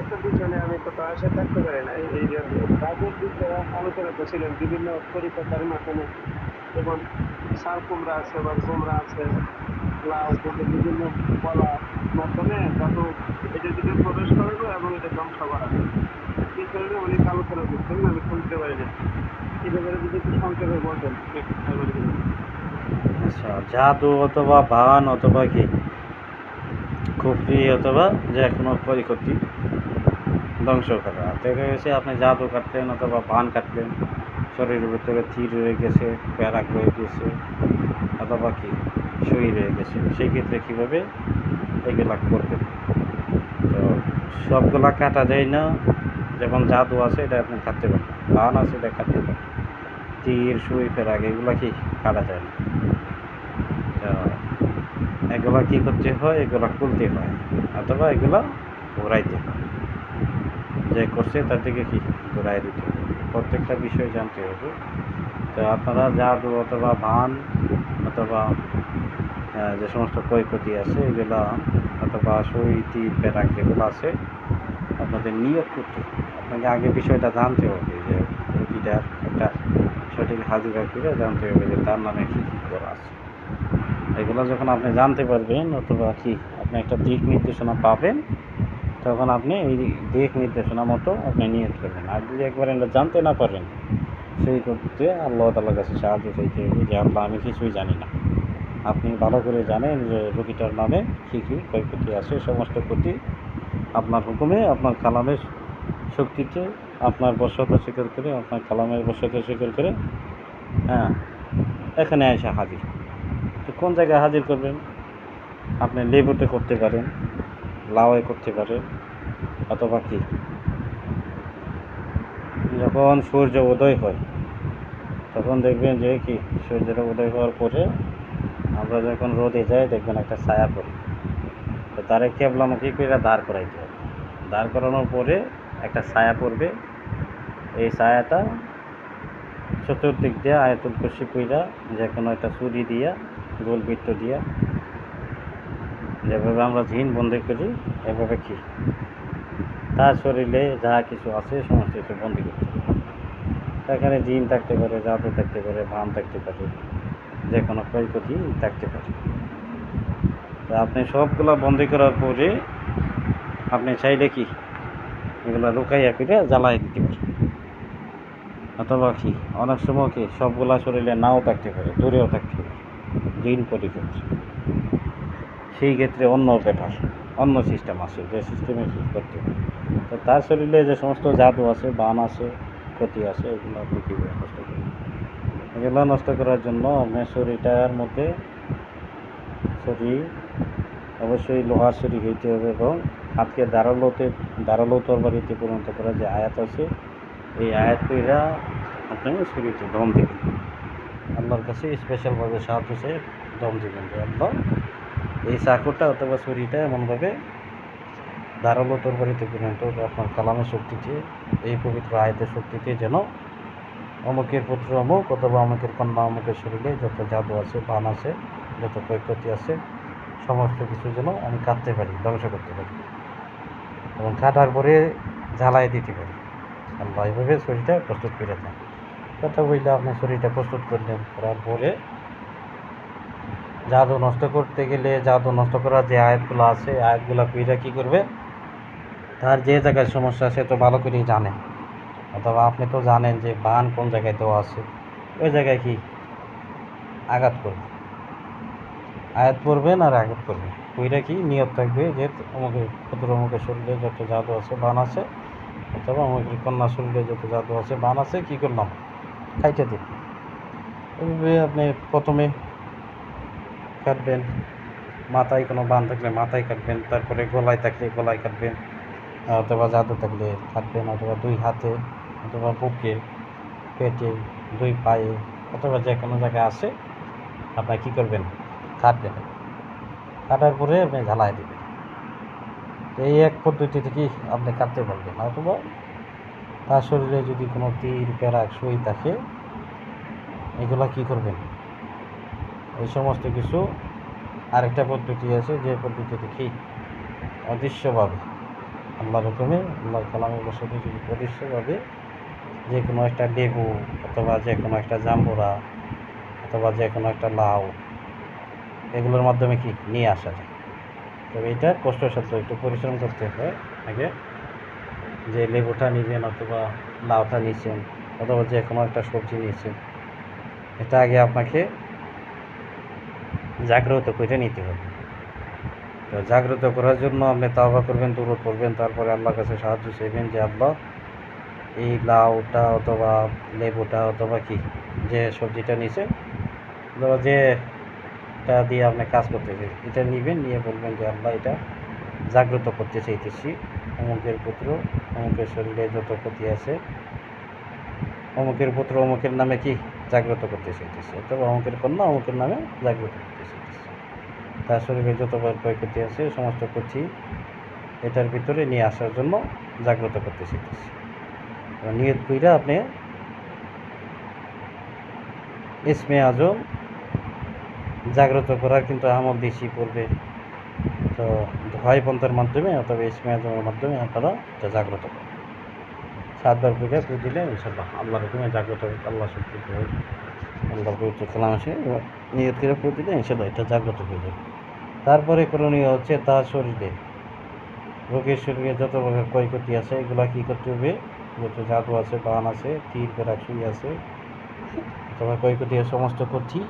একটা পিছনে আমি তো আসে থাকতে পারি না এই এই যে কাজের দিকে আলোচনা বিভিন্ন পরিকল্পনার মাধ্যমে যেমন সার কুমড়া আছে বা কুমড়া আছে লাউ কুমড়ো বিভিন্ন কলা মাধ্যমে যত এটা দিকে প্রবেশ করাবো এবং এটা ধ্বংস করা আমি পারি না যদি বলতেন আচ্ছা জাদু অথবা বান অথবা কি? কুফরি অথবা যে কোনো ক্ষয়ক্ষতি ধ্বংস করা। দেখা গেছে আপনি জাদু কাটলেন অথবা বান কাটলেন, শরীরের ভিতরে তীর রয়ে গেছে প্যারাক রয়ে গেছে, অথবা কি সুই রয়ে গেছে, সেই ক্ষেত্রে কীভাবে এগুলা করবেন? তো সবগুলা কাটা যায় না, যেমন জাদু আছে এটা আপনি কাটতে পারেন বান আছে এটা কাটতে পারেন তীর সুই প্যারাক এগুলা কি কাটা যায় না? এগুলা কি করতে হয়, এগুলা খুলতে হয়, অথবা এগুলা ঘোরাইতে হয়। যে করছে তার থেকে কি ঘোরাই দিতে প্রত্যেকটা বিষয় জানতে হবে। তো আপনারা জাদু অথবা ভান অথবা যে সমস্ত ক্ষয়ক্ষতি আছে, এগুলা অথবা সইতি প্যারাক যেগুলো আছে, আপনাদের নিয়োগ করতে আপনাকে আগে বিষয়টা জানতে হবে যে একটা সঠিক হাজিরা করে জানতে হবে যে তার নামে কী কী করা আছে। এগুলো যখন আপনি জানতে পারবেন অথবা কি আপনি একটা দিক নির্দেশনা পাবেন, তখন আপনি এই দিক নির্দেশনা মতো আপনি নিয়ে করবেন আর যদি একবার এটা জানতে না পারেন, সেই করতে আল্লাহ তালার কাছে সাহায্য চাইতে হবে যে, আল্লাহ, আমি কিছুই জানি না। আপনি ভালো করে জানেন যে, রোগীটার নামে কী কী ক্ষয়ক্ষতি আছে, সমস্ত ক্ষতি আপনার হুকুমে, আপনার কালামের শক্তিতে, আপনার বশ্যতা স্বীকার করে, আপনার কালামের বশ্যতা স্বীকার করে হ্যাঁ এখানে এসে হাজির। তো কোন জায়গায় হাজির করবেন? আপনি লেবুতে করতে পারেন, লাউয়ে করতে পারেন, অথবা কি? যখন সূর্য উদয় হয়, তখন দেখবেন যে কি, সূর্যের উদয় হওয়ার পরে আমরা যখন রোদে যাই, দেখবেন একটা ছায়া পড়ে। তো তারে কেবলামুখী করে? দাঁড় করাইতে হবে। দাঁড় করানোর পরে একটা ছায়া পড়বে। এই ছায়াটা চতুর্দিক দিয়ে আয়তুল কুশি কইরা যে কোনো একটা ছুরি দিয়া গোল বৃত্ত দিয়া। যেভাবে আমরা ঝিন বন্দি করি, এভাবে কি? তার শরীরে যা কিছু আছে, সমস্ত কিছু বন্দি করতে সেখানে জিন থাকতে পারে জাদু থাকতে পারে ভান থাকতে পারে, যে কোনো ক্ষয়ক্ষতি থাকতে পারে। তা আপনি সবগুলা বন্দি করার পরে আপনি চাইলে কি? এগুলো লুকাইয়া করে জ্বালাই দিতে পারেন। অথবা কি? অনেক সময় কি সবগুলা শরীরে নাও থাকতে পারে, দূরেও থাকতে পারে। জিন পরিবেশ সেই ক্ষেত্রে অন্য ব্যাপার, অন্য সিস্টেম আছে, যে সিস্টেমে করতে পারে তো তার শরীরে যে সমস্ত জাদু আছে, বান আছে, ক্ষতি আছে, এগুলো আপনি নষ্ট করবেন? এগুলো নষ্ট করার জন্য আপনার শরীরটার মধ্যে শরীর, অবশ্যই লোহার শরীর হইতে হবে এবং হাতকে দাঁড়ালোতে দাঁড়াল তরবারিতে পরিণত করা যে আয়াত আছে, এই আয়াত আপনি শরীরকে দম দেবেন আল্লাহর কাছে স্পেশালভাবে সাহায্য চেয়ে দম দেবেন যে আল্লাহ। এই চাকুটা অথবা ছুরিটা এমনভাবে ধারালো তরবারিতে পরিণত আপনার কালামের শক্তিতে, এই পবিত্র আয়তের শক্তিতে যেন অমুকের পুত্র অমুক অথবা অমুকের কন্যা অমুকের শরীরে যত জাদু আছে বান আছে, যত ক্ষয়ক্ষতি আছে, সমস্ত কিছু যেন আমি কাটতে পারি, ধ্বংস করতে পারি এবং কাটার পরে জ্বালাই দিতে পারি। আল্লাহ এইভাবে শরীরটা প্রস্তুত করে দেন। কথা বললে আপনার শরীরটা প্রস্তুত করলেন করার পরে জাদু নষ্ট করতে গেলে জাদু নষ্ট করার যে আয়াতগুলো আছে আয়াতগুলো কইরা কী করবে? তার যে জায়গায় সমস্যা সে তো ভালো করেই জানে। অথবা আপনি তো জানেন যে বান কোন জায়গায় দেওয়া আছে, ওই জায়গায় কি? আঘাত করবে। আয়াত পড়বেন আর আঘাত করবে ওইটা কি? নিয়ত থাকবে যে আমাকে ক্ষুদ্র অমুকের শরীরে যত জাদু আছে, বান আছে, অথবা আমাকে কন্যা শরীরে যত জাদু আছে, বান আছে, কী করলাম? খাইতে দিন। এইভাবে আপনি প্রথমে কাটবেন, মাথায় কোনো বান থাকলে মাথায় কাটবেন, তারপরে গলায় থাকলে গলায় কাটবেন, অথবা জাদু থাকলে কাটবেন, অথবা দুই হাতে, অথবা বুকে, পেটে, দুই পায়ে, অথবা যে কোনো জায়গায় আসে আপনার কী করবেন? কাটবেন। কাটার পরে আপনি ঝালাই দেবেন। এই এক পদ্ধতি থেকেই আপনি কাটতে পারবেন, অথবা তার শরীরে যদি কোনো তীর, প্যারাক সই থাকে এগুলা কী করবেন? এই সমস্ত কিছু আরেকটা পদ্ধতি আছে, যে পদ্ধতিতে কি? অদৃশ্যভাবে। আল্লাহর হুকুমে আল্লাহ কালামের বসতে যদি অদৃশ্যভাবে যে কোনো একটা লেবু অথবা যে কোনো একটা জাম্বুরা অথবা যে কোনো একটা লাউ, এগুলোর মাধ্যমে কি? নিয়ে আসা যায়। তবে এটা কষ্টসাধ্য, একটু পরিশ্রম করতে হয় আগে যে লেবুটা নিবেন অথবা লাউটা নিয়েছেন অথবা যে কোনো একটা সবজি নিয়েছেন এটা আগে আপনাকে জাগ্রত করে নিতে হবে। তো জাগ্রত করার জন্য আপনি তাওবা করবেন দূরত করবেন তারপরে আল্লাহর কাছে সাহায্য চাইবেন যে আল্লাহ এই লাউটা অথবা লেবুটা অথবা কি যে সবজিটা নিয়েছেন অথবা যে এটা দিয়ে আপনি কাজ করতেছেন এটা নেবেন, নিয়ে বলবেন যে আল্লাহ এটা জাগ্রত করতে চাইতেছি। অমুকের পুত্র অমুকের শরীরে যত ক্ষতি আছে, অমুকের পুত্র অমুকের নামে কি জাগ্রত করতে চাইতেছি? অথবা অমুকের কন্যা অমুকের নামে জাগ্রত করতে চাইতেছি। তার শরীরে যত ক্ষয়ক্ষতি আছে, সমস্ত ক্ষতি এটার ভিতরে নিয়ে আসার জন্য জাগ্রত করতে চাইতেছি। নিয়ত কইরা আপনি ইসমে আজম জাগ্রত করার কিন্তু আমল বেশি পড়বে তো ভয় পন্থার মাধ্যমে অথবা ইসমে আজমের মাধ্যমে আপনারা এটা জাগ্রত করেন। সাতবার পূজা পুজো দিলে ইনশাল্লাহ আল্লাহ রকমের জাগ্রত হবে, আল্লাহ শক্তি হবে আল্লাহ পবিত্র কালাম আসে নিয়ত করে পুজো দিলে ইনশাল্লাহ এটা জাগ্রত হয়ে যাবে। তারপরে করণীয় হচ্ছে তার শরীরে রোগের শরীরে যত প্রকার ক্ষয়ক্ষতি আছে, এগুলা কী করতে হবে? যত জাদু আছে, বান আছে, তীর পেরা সুই আছে, অথবা ক্ষয়ক্ষতি সমস্ত ক্ষতি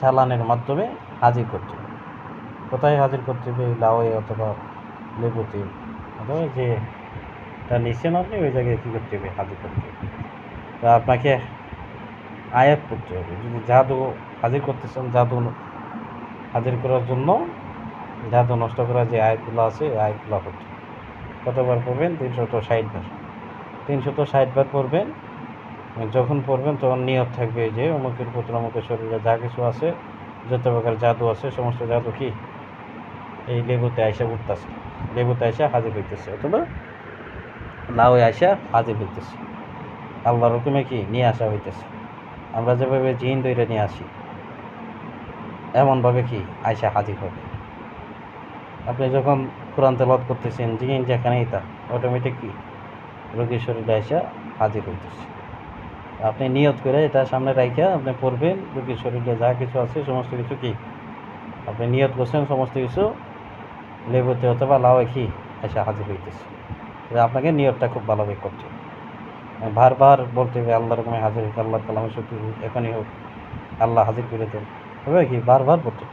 চালানের মাধ্যমে হাজির করতে কোথায় হাজির করতে হবে? লাউয়ে অথবা লেবুতে? অথবা যে, তা নিচ্ছেন আপনি ওই জায়গায় কী করতে হবে? হাজির করতে হবে। তা আপনাকে আয়াত করতে হবে। যদি জাদু হাজির করতেছেন জাদু হাজির করার জন্য জাদু নষ্ট করার যে আয়াতগুলো আছে আয়াতগুলো করতে কতবার পড়বেন? তিনশত ষাট বার। তিনশত ষাট বার পড়বেন। যখন পড়বেন, তখন নিয়ত থাকবে যে, অমুকের পুত্র অমুকের শরীরে যা কিছু আছে, যত প্রকার জাদু আছে, সমস্ত জাদু কি? এই লেবুতে আইসা উঠতেছে। লেবুতে আইসা হাজির হইতেছে, অথবা লাউ আইসা হাজির হইতেছে। আল্লাহর হুকুমে কি? নিয়ে আসা হইতেছে। আমরা যেভাবে জিন দইরে নিয়ে আসি, এমনভাবে কি আইসা হাজির হবে? আপনি যখন কোরআন তেলাওয়াত করতেছেন, জিন যেখানেই তা অটোমেটিক কি? রোগীর শরীরে আইসা হাজির হইতেছে। আপনি নিয়ত করে এটা সামনে রাইখা, আপনি পড়বেন, রোগীর শরীরে যা কিছু আছে, সমস্ত কিছু কি? আপনি নিয়ত করছেন, সমস্ত কিছু লেবুতে অথবা লাউ কি এসে হাজির হইতেছে। আপনাকে নিয়তটা খুব ভালোভাবে করছে। বারবার বলতে হবে আল্লাহ রকমে হাজির হোক আল্লাহ শক্তি হোক এখনই হোক, আল্লাহ হাজির করে দেন। হবে কি, বারবার বলতে।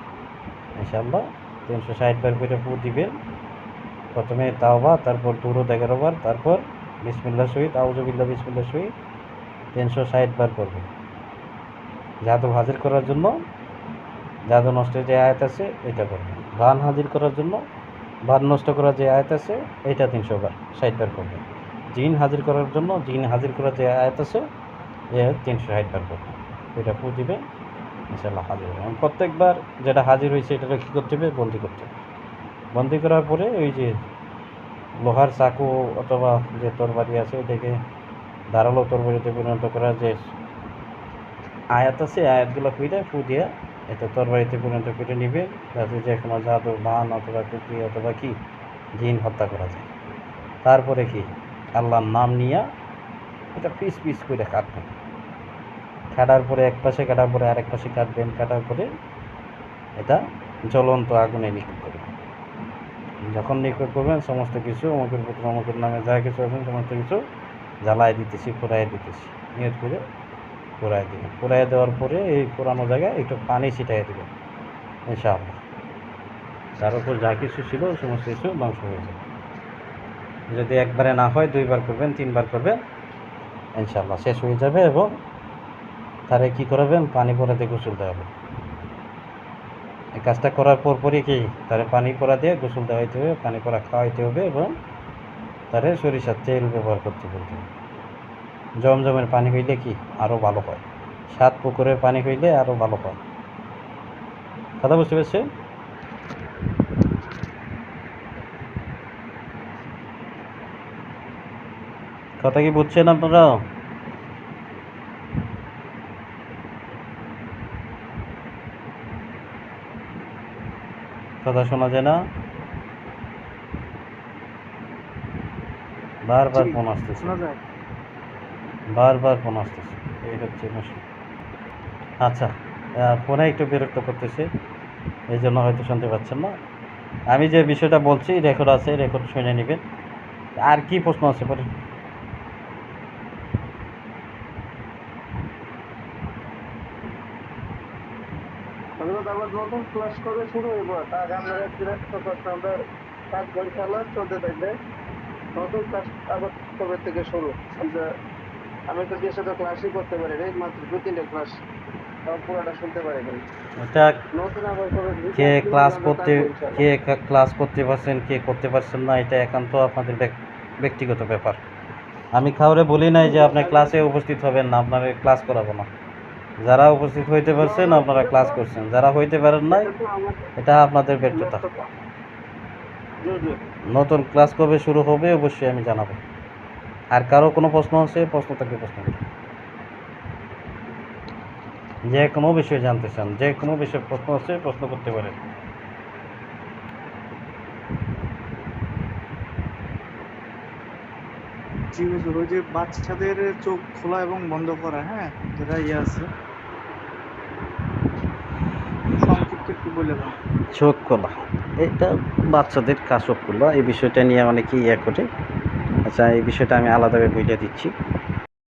ইনশাআল্লাহ তিনশো ষাট বার করে পু দিবেন। প্রথমে তাওবা, তারপর দুরুদ এগারো বার, তারপর বিসমিল্লা শহীদ আউজবিল্লা বিসমিল্লা সহিত তিনশো ষাট বার করবেন জাদু হাজির করার জন্য জাদু নষ্টের যে আয়াত আছে, এটা করবেন বান হাজির করার জন্য বান নষ্ট করার যে আয়াত আছে এটা তিনশো বার, ষাট বার করবেন। জিন হাজির করার জন্য জিন হাজির করার যে আয়াত আছে, এ তিনশো ষাট বার করবেন। এটা পু দিবেন ইনশাল্লাহ হাজির হবে প্রত্যেকবার যেটা হাজির হয়েছে, এটাকে কী করতে হবে? বন্দি করতে হবে। বন্দি করার পরে ওই যে লোহার চাকু অথবা যে তরবারি আছে এটাকে ধারালো তরবারিতে পরিণত করার যে আয়াত আছে, আয়াতগুলো খুঁজে ফু দিয়ে এটা তরবারিতে পরিণত করে নিবে, যাতে যে কোনো জাদু বান অথবা টুকরি অথবা কি, জিন হত্যা করা যায়। তারপরে কি? আল্লাহর নাম নিয়ে এটা পিস পিস করে কাটবেন কাটার পরে এক পাশে, কাটার পরে আরেক পাশে কাটবেন, কাটার পরে এটা জ্বলন্ত আগুনে নিক্ষেপ করবেন। যখন নিক্ষেপ করবেন, সমস্ত কিছু অমুকের পুত্র অমুকের নামে যা কিছু আছেন সমস্ত কিছু জ্বালায় দিতেছি পোড়াই দিতেছি। নিয়ত করে পোড়াই দিবেন পোড়াই দেওয়ার পরে এই পোড়ানো জায়গায় একটু পানি ছিটাই দেবেন ইনশাআল্লাহ। তার উপর যা কিছু ছিল, সমস্ত কিছু ধ্বংস হয়ে যাবে। যদি একবারে না হয়, দুইবার করবেন, তিনবার করবেন, ইনশাআল্লাহ শেষ হয়ে যাবে এবং তারে কি করাবেন? পানি পরাতে গোসল দেওয়া হবে। এই কাজটা করার পর পরই কি তারে পানি পরা দিয়ে গোসল দেওয়াইতে হবে, পানি পরা খাওয়াইতে হবে এবং তারে সরিষার তেল ব্যবহার করতে বলতে হবে। জমজমের পানি হইলে কি আরও ভালো হয়? সাত পুকুরের পানি হইলে আরও ভালো হয়। কথা বুঝতে পেরেছেন? কথা কি বুঝছেন আপনারা? কথা শোনা যায় না? বারবার ফোন আসতেছে। শোনা যায়। বারবার ফোন আসতেছে। এই হচ্ছে মুশকিল। আচ্ছা ফোনে একটু বিরক্ত করতেছে। এই জন্য হয়তো শুনতে পাচ্ছেন না। আমি যে বিষয়টা বলছি রেকর্ড আছে রেকর্ড শুনে নেবেন। আর কি প্রশ্ন আছে পরে? আবার নতুন ক্লাস শুরু হইব? তা আপনারা বিরক্ত আমরা চলতে থাকবে। নতুন ক্লাস আবার কবে থেকে শুরু? আমি তো যে সাথে ক্লাসই করতে পারি না মাত্র দু তিনটে ক্লাস তাও পুরোটা শুনতে পারি না এটা নতুন আবার কবে কে ক্লাস করতে কে ক্লাস করতে পারছেন কে করতে পারছেন না এটা একান্ত আপনাদের ব্যক- ব্যক্তিগত ব্যাপার। আমি কাউরে বলি নাই যে আপনি ক্লাসে উপস্থিত হবেন না আপনার ক্লাস করাবো না। যারা উপস্থিত হইতে পারছেন আপনারা ক্লাস করছেন। যারা হইতে পারেন নাই এটা আপনাদের ব্যর্থতা। নতুন ক্লাস কবে শুরু হবে অবশ্যই আমি জানাব। আর কারও কোনো প্রশ্ন আছে প্রশ্ন থাকলে প্রশ্ন যে কোনো বিষয়ে জানতে চান যে কোনো বিষয়ে প্রশ্ন আছে প্রশ্ন করতে পারেন। জি হুজুর ওই যে বাচ্চাদের চোখ খোলা এবং বন্ধ করা হ্যাঁ? যেটা ইয়ে আছে। সংক্ষিপ্ত একটু বলে দাও। চোখ খোলা। এটা বাচ্চাদের কাশক খোলা এই বিষয়টা নিয়ে অনেকেই ইয়ে করে। আচ্ছা এই বিষয়টা আমি আলাদাভাবে বুঝিয়ে দিচ্ছি।